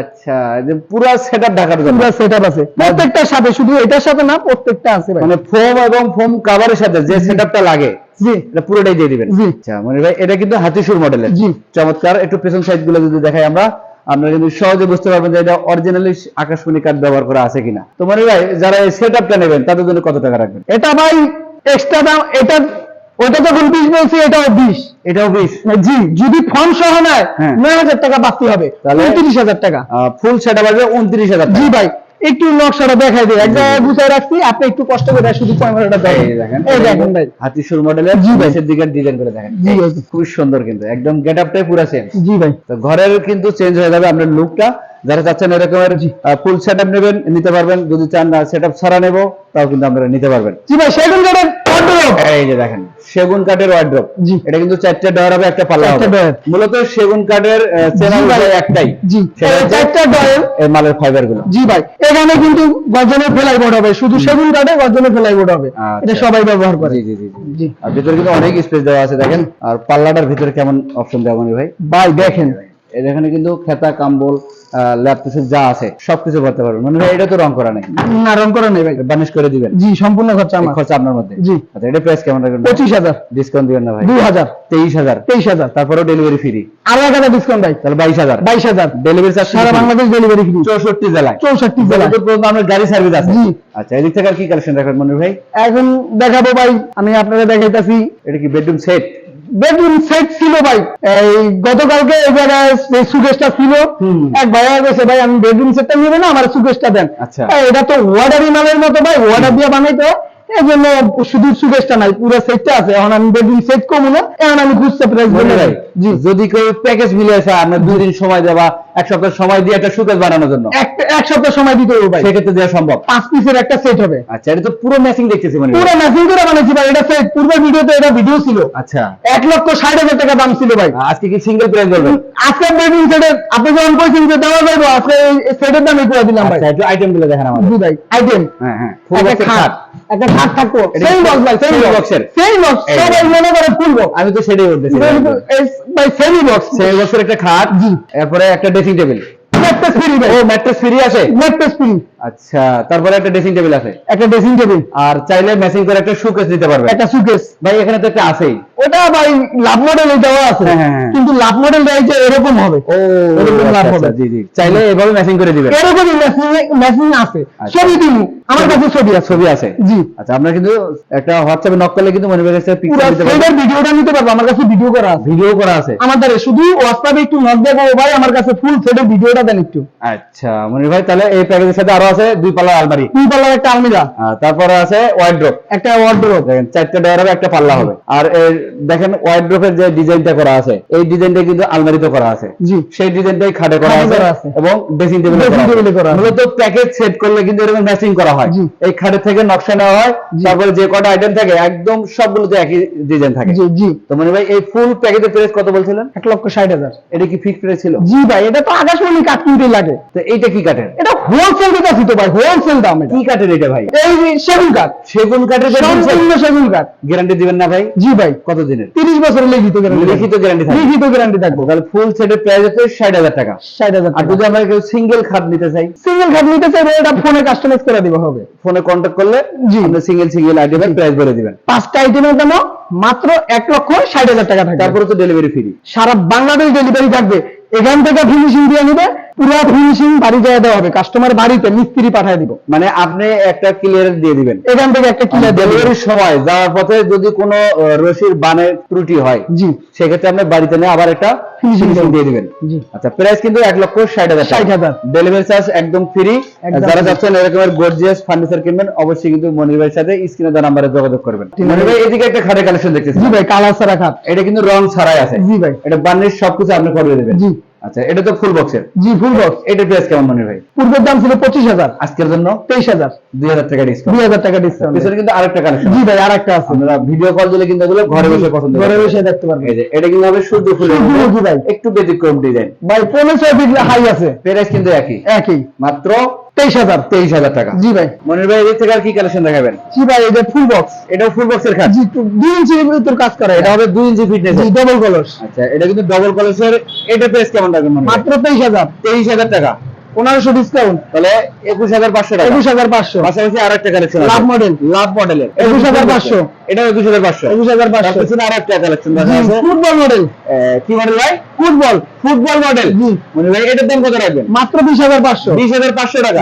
A: আচ্ছা যে পুরা সেটআপ ঢাকার জন্য?
B: পুরো সেটআপ আছে। প্রত্যেকটার সাথে শুধু এটার সাথে না প্রত্যেকটা আছে ভাই।
A: মানে ফোম এবং ফোম কাভারের সাথে যে সেটআপটা লাগে
B: জি।
A: এটা পুরোটাই দিয়ে দিবেন।
B: জি।
A: আচ্ছা মনির ভাই এটা কিন্তু হাতিসুর মডেলের
B: জি।
A: চমৎকার একটু পেছন সাইডগুলো যদি দেখাই আমরা আপনারা কিন্তু সহজে বুঝতে পারবেন যে এটা অরিজিনালি আকাশমণি কাঠ ব্যবহার করা আছে কিনা। তো মনির ভাই যারা এই সেটআপটা নেবেন তাদের জন্য কত টাকা রাখবেন?
B: এটা ভাই এক্সট্রা দাম এটা ওটা যখন বিশ বলছি এটাও বিশ।
A: এটাও বিশ।
B: জি যদি ফর্ম সহ নেয়
A: হ্যাঁ।
B: নয় হাজার টাকা বাড়তি হবে? উনত্রিশ হাজার টাকা।
A: ফুল সেটআপ আসবে উনত্রিশ হাজার
B: জি ভাই একটু নকশাটা দেখাই দিই। এক জায়গায় গুছাই রাখছি আপনি একটু কষ্ট করে শুধু ক্যামেরাটা দেখেন।
A: এই দেখেন
B: ভাই।
A: হাতিসুর মডেলের
B: জি ভাই।
A: নিচের দিকে ডিজাইন করে দেখেন।
B: জি ভাই।
A: খুব সুন্দর কিন্তু একদম গেট আপটাই পুরো চেঞ্জ
B: জি ভাই।
A: তো ঘরের কিন্তু চেঞ্জ হয়ে যাবে আপনার লুকটা যারা চাচ্ছেন এরকমের ফুল সেটআপ নেবেন নিতে পারবেন। যদি চান না সেটআপ ছাড়া নেব তাও কিন্তু আপনারা নিতে পারবেন।
B: জি ভাই সেগুন কাঠের।
A: এই যে দেখেন সেগুন কাঠের ওয়ার্ড্রপ এটা কিন্তু চারটে ডয়ার হবে একটা পাল্লা হবে। মূলত সেগুন কাঠের একটাই।
B: জি।
A: সেটা
B: এই চারটা ডয়েল
A: এই মালের ফাইবারগুলো
B: জি ভাই। এখানে কিন্তু গর্জনের ফেলাই বোর্ড হবে। শুধু সেগুন কাঠে গর্জনের ফেলাই বোর্ড হবে।
A: আচ্ছা।
B: এটা সবাই ব্যবহার করে।
A: জি জি জি আর ভিতরে কিন্তু অনেক স্পেস দেওয়া আছে দেখেন। আর পাল্লাটার ভিতরে কেমন অপশন দেওয়া মনে ভাই?
B: ভাই দেখেন।
A: এখানে কিন্তু খেতা কাম্বল ল্যাপটপ যা আছে সবকিছু করতে পারবেন। মনে এটা তো রং করা নেই।
B: না রং করা নেই ভাই।
A: বানিশ করে দিবেন।
B: জি সম্পূর্ণ খরচা আমার।
A: খরচা আপনার মধ্যে?
B: জি।
A: আচ্ছা এটা প্রাইস কেমন রাখবেন?
B: পঁচিশ হাজার।
A: ডিসকাউন্ট দিবেন না ভাই।
B: দু হাজার।
A: তেইশ হাজার।
B: তেইশ হাজার।
A: তারপরেও ডেলিভারি ফ্রি
B: আরও এক হাজার ডিসকাউন্ট ভাই।
A: তাহলে বাইশ হাজার।
B: বাইশ হাজার।
A: ডেলিভারি চার্জ
B: সারা বাংলাদেশ ডেলিভারি ফ্রি
A: চৌষট্টি জেলায়।
B: চৌষট্টি জেলা
A: যতদূর পর্যন্ত আপনার গাড়ি সার্ভিস আছে।
B: জি।
A: আচ্ছা এদিক থেকে আর কি কালেকশন রাখবেন মনির ভাই?
B: এখন দেখাবো ভাই আমি আপনাদের দেখাইতেছি।
A: এটা কি বেডরুম সেট
B: বেডরুম সেট ছিল ভাই। এই গতকালকে এই জায়গায় সুকেশটা ছিল। এক ভাইয়া গেছে ভাই আমি বেগুন সেটটা নিবে না আমার সুকেশটা দেন।
A: আচ্ছা।
B: এটা তো ওয়ার্ডারি মালের মতো ভাই ওয়াডার দিয়ে বানাইতো এই জন্য শুধু সুকেশটা নাই পুরো সেটটা আছে। এখন আমি বেগুন সেট কমু না এখন আমি খুঁজতে প্রাইস বলে
A: ভাই
B: জি।
A: যদি কেউ প্যাকেজ মিলে আসে আপনার দুই দিন সময় দেওয়া এক সপ্তাহ সময় দিয়ে একটা সুকেশ বানানোর জন্য।
B: এক সপ্তাহ সময় দিতে হবে ভাই।
A: সেক্ষেত্রে দেওয়া সম্ভব।
B: পাঁচ পিসের একটা সেট হবে।
A: আচ্ছা এটা তো পুরো ম্যাচিং দেখতেছি ভাই
B: পুরো ম্যাচিং করে বানাইছি ভাই এটা সেট পূর্বের ভিডিওতে এটা ভিডিও ছিল।
A: আচ্ছা।
B: এক লক্ষ ষাট হাজার টাকা দাম ছিল ভাই।
A: আজকে কি সিঙ্গেল প্রাইস বলবেন?
B: আজকে বেডরুম সেটের আপনি যখন কইছেন যে দেওয়া যাইবো আজকে এই সেটের দামই করে দিলাম ভাই।
A: আচ্ছা একটু আইটেমগুলো দেখেন আমাদের।
B: জি ভাই আইটেম
A: হ্যাঁ হ্যাঁ
B: একটা খাট। একটা খাট
A: এটা
B: সেম বক্স ভাই
A: box
B: বক্সের। সেম বক্স সবাই মনে করে ফুল বক্স
A: আমি তো সেটাই বলতেছি।
B: ভাই সেমি বক্স
A: সেই বক্সের একটা খাট।
B: জি।
A: এরপরে একটা ড্রেসিং টেবিল
B: ম্যাট্রেস ফ্রি
A: ও ম্যাট্রেস ফ্রি আছে?
B: ম্যাট্রেস ফ্রি
A: আচ্ছা তারপরে একটা ড্রেসিং টেবিল আছে?
B: একটা ড্রেসিং টেবিল
A: আর চাইলে ম্যাচিং করে একটা শোকেস দিতে পারবে
B: একটা সুকেস
A: ভাই এখানে তো একটা আছেই।
B: ওটা ভাই লাভ মডেল এটাও আছে।
A: হ্যাঁ, হ্যাঁ, হ্যাঁ।
B: কিন্তু লাভ মডেল যে এরকম হবে।
A: ও
B: এরকম লাভ
A: আচ্ছা,
B: হবে।
A: আচ্ছা, জি জি। চাইলে এভাবে ম্যাচিং করে দিবেন।
B: এরকমই মেশিন আছে।
A: আচ্ছা।
B: ছবি দিন। আমার কাছে ছবি আছে।
A: ছবি আছে?
B: জি।
A: আচ্ছা আমরা কিন্তু একটা হোয়াটসঅ্যাপে নক করলে কিন্তু মনে
B: পুরো
A: পিকচার দিতে পারব।
B: ভিডিওটা নিতে পারব। আমার কাছে ভিডিও করা আছে।
A: ভিডিও করা আছে।
B: আমাদের শুধু হোয়াটসঅ্যাপে একটু নক দেবো ভাই। আমার কাছে ফুল সেটের ভিডিওটা দেন একটু।
A: আচ্ছা মনির ভাই তাহলে এই প্যাকেজের সাথে আরও আছে দুই পাল্লার আলমারি।
B: দুই পাল্লার একটা আলমিরা।
A: তারপরে আছে ওয়ার্ড্রপ
B: একটা
A: দেখেন চারটা ডয়ার একটা পাল্লা হবে। আর এই দেখেন ওয়ার্ড্রপের যে ডিজাইনটা করা আছে এই ডিজাইনটা কিন্তু আলমারিতে করা আছে।
B: জি।
A: সেই ডিজাইনটাই খাটে করা আছে এবং ড্রেসিং টেবিলে
B: করা
A: মূলত প্যাকেজ সেট করলে কিন্তু এরকম ম্যাচিং করা হয়। এই খাটের থেকে নকশা নেওয়া হয় তারপরে যে কটা আইটেম থাকে একদম সবগুলোতে একই ডিজাইন থাকে।
B: জি জি।
A: তো মনে ভাই এই ফুল প্যাকেজের প্রাইস কত বলছিলেন?
B: এক লক্ষ ষাট হাজার।
A: এটা কি ফিক্সড প্রাইস ছিল?
B: জি ভাই এটা তো আকাশমণি কাঠ কিনতে লাগে
A: তো এইটা কি কাঠের?
B: এটা হোলসেল দিতেছি তো ভাই হোলসেল দাম এটা।
A: কি কাঠের এটা ভাই?
B: এই সেগুন কাঠ।
A: সেগুন কাঠের
B: সম্পূর্ণ সেগুন কাঠ।
A: গ্যারান্টি দিবেন না ভাই?
B: জি ভাই।
A: কত দিনের
B: তিরিশ বছরের লিখিত গ্যারান্টি
A: লিখিত গ্যারান্টি থাকবে।
B: লিখিত গ্যারান্টি থাকব।
A: তাহলে ফুল সেটের প্রাইস হচ্ছে ষাট হাজার টাকা।
B: ষাট হাজার
A: আর যদি আমরা কেউ সিঙ্গেল খাট নিতে চাই?
B: সিঙ্গেল খাট নিতে চাইবে এটা ফোনে কাস্টমাইজ করে দিবা হবে।
A: ফোনে কন্ট্যাক্ট করলে
B: জি।
A: আপনি সিঙ্গেল সিঙ্গেল আইটেমের প্রাইস বলে দিবেন।
B: পাঁচটা আইটেমের দাম মাত্র এক লক্ষ ষাট হাজার টাকা থাকবে।
A: তারপরে তো ডেলিভারি ফ্রি
B: সারা বাংলাদেশ ডেলিভারি থাকবে। এখান থেকে ফিনিশিং দিয়ে নিবে পুরো ফিনিশিং বাড়ি যায় দেওয়া হবে। কাস্টমার বাড়িতে মিস্ত্রি পাঠিয়ে দিব।
A: মানে আপনি একটা ক্লিয়ারেন্স দিয়ে দিবেন।
B: এখান থেকে একটা কিলার
A: ডেলিভারির সময় যাওয়ার পথে যদি কোনো রশির বানের ত্রুটি হয়
B: জি।
A: সেক্ষেত্রে আপনি বাড়িতে নিয়ে আবার একটা ফিনিশিং দিয়ে দিবেন।
B: জি।
A: আচ্ছা প্রাইস কিন্তু এক লক্ষ ষাট হাজার
B: 60,000
A: ডেলিভারি চার্জ একদম ফ্রি যারা যাচ্ছেন এরকমের গর্জিয়াস ফার্নিচার কিনবেন অবশ্যই কিন্তু মনির ভাইয়ের সাথে স্ক্রিনে দেওয়া নাম্বারে যোগাযোগ করবেন। মনির ভাই এদিকে একটা খাটের কালেকশন দেখতেছি।
B: জি ভাই কালার সারা খাট।
A: এটা কিন্তু রং ছাড়াই আছে।
B: জি ভাই।
A: এটা বান্নির সবকিছু আপনি করে দেবেন।
B: জি।
A: আচ্ছা এটা তো ফুল বক্সের
B: জি ফুল বক্স
A: এটা প্রাইস কেমন মনে ভাই।
B: পূর্বের দাম ছিল পঁচিশ হাজার।
A: আজকের জন্য?
B: তেইশ হাজার।
A: দুই হাজার টাকা ডিসকাউন্ট
B: দুই হাজার টাকা ডিসকাউন্ট
A: পিছনে কিন্তু আরেকটা কালেকশন
B: জি ভাই আরেকটা আছে।
A: আপনারা ভিডিও কল দিলে কিন্তু এগুলো ঘরে বসে পছন্দ
B: ঘরে বসে দেখতে পারবে
A: এই যে এটা কিন্তু হবে সূর্য ফুল
B: মুখী ভাই।
A: একটু ব্যতিক্রম ডিজাইন
B: ভাই পনেরোশো ফিট হাই আছে।
A: প্রাইস কিন্তু একই।
B: একই।
A: মাত্র
B: তেইশ হাজার।
A: তেইশ হাজার টাকা।
B: জি ভাই।
A: মনির ভাই এদিক থেকে আর কি কালেকশন দেখাবেন?
B: জি ভাই এটা ফুল বক্স
A: এটাও ফুল বক্সের খাট?
B: জি দুই ইঞ্চি ভিতর কাজ করে
A: এটা হবে দুই ইঞ্চি ফিটনেস
B: জি ডবল কলস
A: আচ্ছা এটা কিন্তু ডবল কলেজের এটা প্রাইস কেমন রাখবেন
B: মাত্র তেইশ হাজার।
A: তেইশ হাজার টাকা।
B: পনেরোশো ডিসকাউন্ট
A: তাহলে একুশ হাজার পাঁচশো টাকা।
B: একুশ হাজার পাঁচশো।
A: পাশাপাশি আর একটা কালেকশন
B: লাভ মডেল
A: লাভ মডেলের
B: 21,500
A: এটা একুশ হাজার পাঁচশো।
B: একুশ হাজার পাঁচশো।
A: আর একটা কালেকশন
B: ফুটবল মডেল
A: কি মডেল ভাই? Football football model. মনে ভাই এটার দাম কত রাখবেন?
B: মাত্র বিশ হাজার পাঁচশো।
A: বিশ হাজার পাঁচশো টাকা।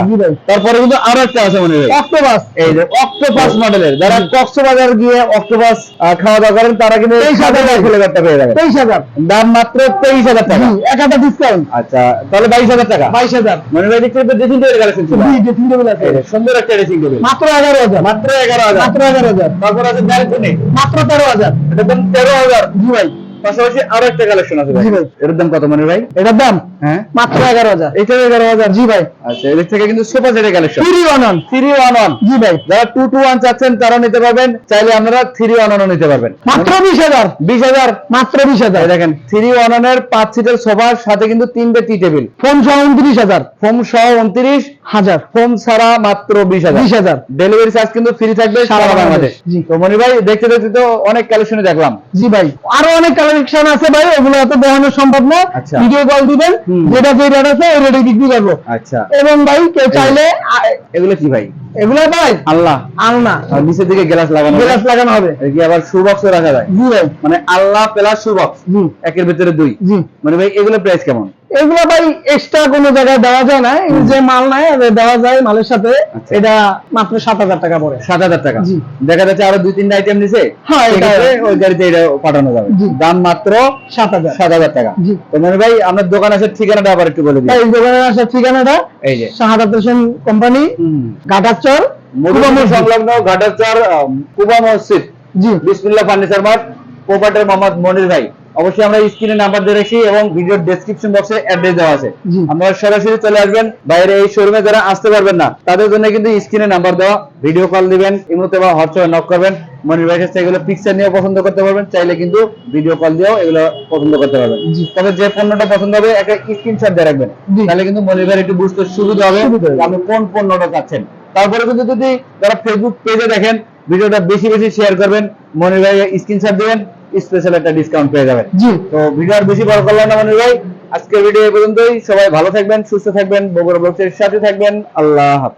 A: তারপরে কিন্তু আরও একটা আছে মনে ভাই।
B: অক্টোবাস
A: এই যে অক্টোপাস মডেলের যারা কক্সবাজার গিয়ে অক্টোপাস খাওয়া দাওয়া করেন তারা কিন্তু এই
B: 23,000
A: সাদা ফ্লেভারটা পেয়ে যাবেন।
B: তেইশ হাজার।
A: দাম মাত্র তেইশ হাজার টাকা।
B: এক হাজার ডিসকাউন্ট
A: আচ্ছা তাহলে বাইশ হাজার টাকা।
B: বাইশ হাজার।
A: মনে ভাই দেখতে ড্রেসিং টেবিল কালেকশন ছিল।
B: ড্রেসিং টেবিল আছে
A: সুন্দর একটা ড্রেসিং টেবিল
B: মাত্র এগারো হাজার।
A: মাত্র এগারো হাজার।
B: মাত্র এগারো হাজার।
A: তারপর আছে ব্যালকনি
B: মাত্র তেরো হাজার।
A: দাম তেরো হাজার।
B: জি ভাই।
A: পাশাপাশি আরও একটা কালেকশন আছে ভাই। এটার দাম কত মনে ভাই?
B: এটার দাম?
A: হ্যাঁ।
B: মাত্র এগারো হাজার।
A: এটাও এগারো হাজার।
B: জি ভাই।
A: আচ্ছা এদিক থেকে কিন্তু সুপার সেটের collection
B: three one one
A: three one one
B: জি ভাই।
A: যারা টু টু ওয়ান চাচ্ছেন তারা নিতে পারবেন। চাইলে আপনারা থ্রি ওয়ান ওয়ানও নিতে পারবেন।
B: মাত্র বিশ হাজার।
A: বিশ হাজার।
B: মাত্র বিশ হাজার।
A: দেখেন থ্রি ওয়ান ওয়ানের পাঁচ সিটের সোফার সাথে কিন্তু তিনটে টি টেবিল
B: ফোন সহ উনত্রিশ হাজার।
A: ফোম সহ উনত্রিশ
B: হাজার।
A: ফোম ছাড়া মাত্র বিশ হাজার।
B: বিশ হাজার।
A: ডেলিভারি চার্জ কিন্তু ফ্রি থাকবে সারা বাংলাদেশ।
B: বাংলাদেশ। জি।
A: তো মনি ভাই দেখতে দেখতে তো অনেক কালেকশনে দেখলাম।
B: জি ভাই। আরও অনেক কালেকশন আছে ভাই ওগুলো দেখানো সম্ভব না।
A: আচ্ছা।
B: ভিডিও কল দিবেন যেটা যে রেট আছে ওই রেটে বিক্রি করব।
A: আচ্ছা।
B: এবং ভাই কেউ চাইলে
A: এগুলো কি ভাই?
B: এগুলো ভাই
A: আল্লাহ।
B: আলনা।
A: আর নিচের দিকে গ্লাস লাগানো।
B: গ্লাস লাগানো হবে।
A: কি আবার শু বক্সে রাখা যায়?
B: জি ভাই।
A: মানে আল্লাহ প্লাস শু বক্স একের ভিতরে দুই।
B: জি।
A: মানে ভাই এগুলো প্রাইস কেমন?
B: এগুলো ভাই এক্সট্রা কোনো জায়গায় দেওয়া যায় না এই যে মাল নাই দেওয়া যায় মালের সাথে
A: আচ্ছা।
B: এটা মাত্র সাত হাজার টাকা পড়ে।
A: সাত হাজার টাকা। দেখা যাচ্ছে আরও দুই তিনটা আইটেম নিছে
B: হ্যাঁ,
A: ওই গাড়িতে এটা পাঠানো যাবে। দাম মাত্র
B: সাত হাজার।
A: সাত হাজার টাকা। তো মানে ভাই আপনার দোকান আসার ঠিকানাটা আবার একটু বলে দিই
B: এই দোকানের আসার ঠিকানাটা
A: এই যে।
B: শাহাদাত হোসেন কোম্পানি ঘাটাচর
A: মুরুবামুর সংলগ্ন ঘাটাচার কুবা মসজিদ।
B: জি।
A: Bismillah furniture mart proprietor Mohammad Monir ভাই। অবশ্যই আমরা স্ক্রিনে নাম্বার দিয়ে রেখেছি এবং ভিডিওর ডেসক্রিপশন বক্সে অ্যাড্রেস দেওয়া আছে। আপনারা সরাসরি চলে আসবেন বাইরে এই শোরুমে যারা আসতে পারবেন না তাদের জন্য কিন্তু স্ক্রিনে নাম্বার দেওয়া ভিডিও কল দিবেন ইমোতে বা হোয়াটসঅ্যাপে নক করবেন। মনির ভাইয়ের কাছে এগুলো পিকচার নিয়ে পছন্দ করতে পারবেন চাইলে কিন্তু ভিডিও কল দিয়েও এগুলো পছন্দ করতে পারবেন। তবে যে পণ্যটা পছন্দ হবে একটা স্ক্রিনশট দিয়ে রাখবেন। তাহলে কিন্তু মনির ভাই একটু বুঝতে সুবিধা হবে
B: সুবিধা হবে।
A: আপনি কোন পণ্যটা চাচ্ছেন। তারপরে কিন্তু যদি যারা ফেসবুক পেজে দেখেন ভিডিওটা বেশি বেশি শেয়ার করবেন মনির ভাই স্ক্রিনশট দিবেন স্পেশাল একটা ডিসকাউন্ট পেয়ে যাবেন।
B: জি।
A: তো ভিডিও আর বেশি বড় করলাম না মনির ভাই। আজকের ভিডিও এই পর্যন্তই। সবাই ভালো থাকবেন সুস্থ থাকবেন বগুড়া ব্লগের সাথে থাকবেন। আল্লাহ হাফেজ।